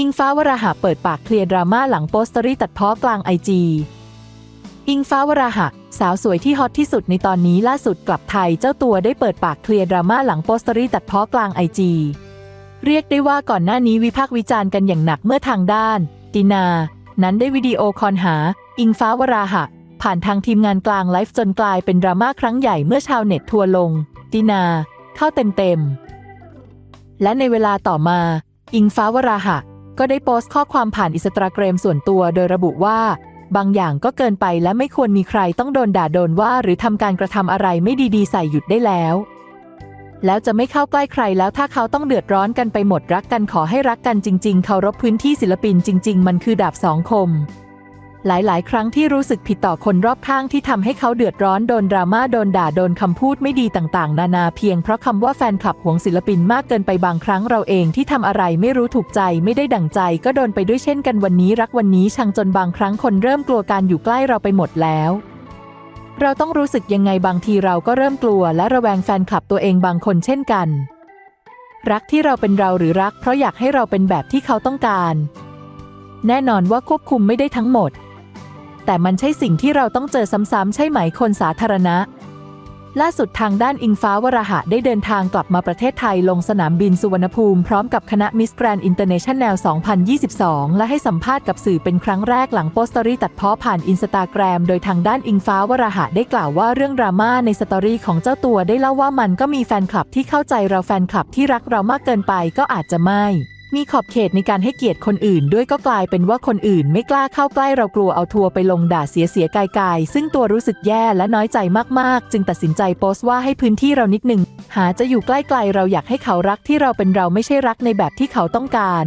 อิงฟ้าวราหะเปิดปากเคลียร์ดราม่าหลังโปสเตอรี่ตัดเพ้อกลางไอจีอิงฟ้าวราหะ สาวสวยที่ฮอตที่สุดในตอนนี้ล่าสุดกลับไทยเจ้าตัวได้เปิดปากเคลียร์ดราม่าหลังโปสเตอรี่ตัดเพ้อกลางไอจีเรียกได้ว่าก่อนหน้านี้วิพากษ์วิจารณ์กันอย่างหนักเมื่อทางด้านตินา นั้นได้วิดีโอคอลหา อิงฟ้าวราหะ ผ่านทางทีมงานกลางไลฟ์จนกลายเป็นดราม่าครั้งใหญ่เมื่อชาวเน็ตทัวลง ตินา เข้าเต็มๆและในเวลาต่อมา อิงฟ้าวราหะ ก็ได้โพสต์ข้อความผ่านอิสตาแกรมส่วนตัวโดยระบุว่า บางอย่างก็เกินไปและไม่ควรมีใครต้องโดนด่าโดนว่า หรือทำการกระทำอะไรไม่ดีๆ ใส่หยุดได้แล้ว แล้วจะไม่เข้าใกล้ใครแล้วถ้าเขาต้องเดือดร้อนกันไปหมดรักกันขอให้รักกันจริง ๆ เคารพพื้นที่ศิลปินจริง ๆ มันคือดาบสองคม หลาย ๆ ครั้งที่รู้สึกผิดต่อคนรอบข้างที่ทำให้เขาเดือดร้อนโดนดราม่าโดนด่าโดนคำพูดไม่ดีต่าง ๆ นานาเพียงเพราะคำว่าแฟนคลับห่วงศิลปินมากเกินไปบางครั้งเราเองที่ทำอะไรไม่รู้ถูกใจไม่ได้ดั่งใจ ก็โดนไปด้วยเช่นกันวันนี้รักวันนี้ชังจนบางครั้งคนเริ่มกลัวการอยู่ใกล้เราไปหมดแล้วเราต้องรู้สึกยังไงบางทีเราก็เริ่มกลัวและระแวงแฟนคลับตัวเองบางคนเช่นกัน รักที่เราเป็นเราหรือรักเพราะอยากให้เราเป็นแบบที่เขาต้องการ แน่นอนว่าควบคุมไม่ได้ทั้งหมด แต่มันใช่สิ่งที่เราต้องเจอซ้ำๆใช่ไหมคนสาธารณะ ล่าสุดทางด้านอิงฟ้าวราหะได้เดินทางกลับมาประเทศไทยลงสนามบินสุวรรณภูมิ พร้อมกับคณะมิสแกรน n ์อินเตอร์เนชั่นแนล 2022 และให้สัมภาษณ์กับสื่อเป็นครั้งแรกหลังโปสตอรี่ตัดเพ้อผ่านอินสตาแกรม โดยทางด้านอิงฟ้าวราหะได้กล่าวว่าเรื่องดราม่าในสตอรี่ของเจ้าตัวได้เล่าว่ามันก็มีแฟนคลับที่เข้าใจเราแฟนคลับที่รักเรามากเกินไปก็อาจจะไม่ มีขอบเขตในการให้เกียรติคนอื่น ด้วยก็กลายเป็นว่าคนอื่นไม่กล้าเข้าใกล้เรากลัวเอาทัวร์ไปลงด่าเสียเสียกายกายซึ่งตัวรู้สึกแย่และน้อยใจมากๆ จึงตัดสินใจโพสต์ว่าให้พื้นที่เรานิดหนึ่งหาจะอยู่ใกล้ๆเราอยากให้เขารักที่เราเป็นเราไม่ใช่รักในแบบที่เขาต้องการ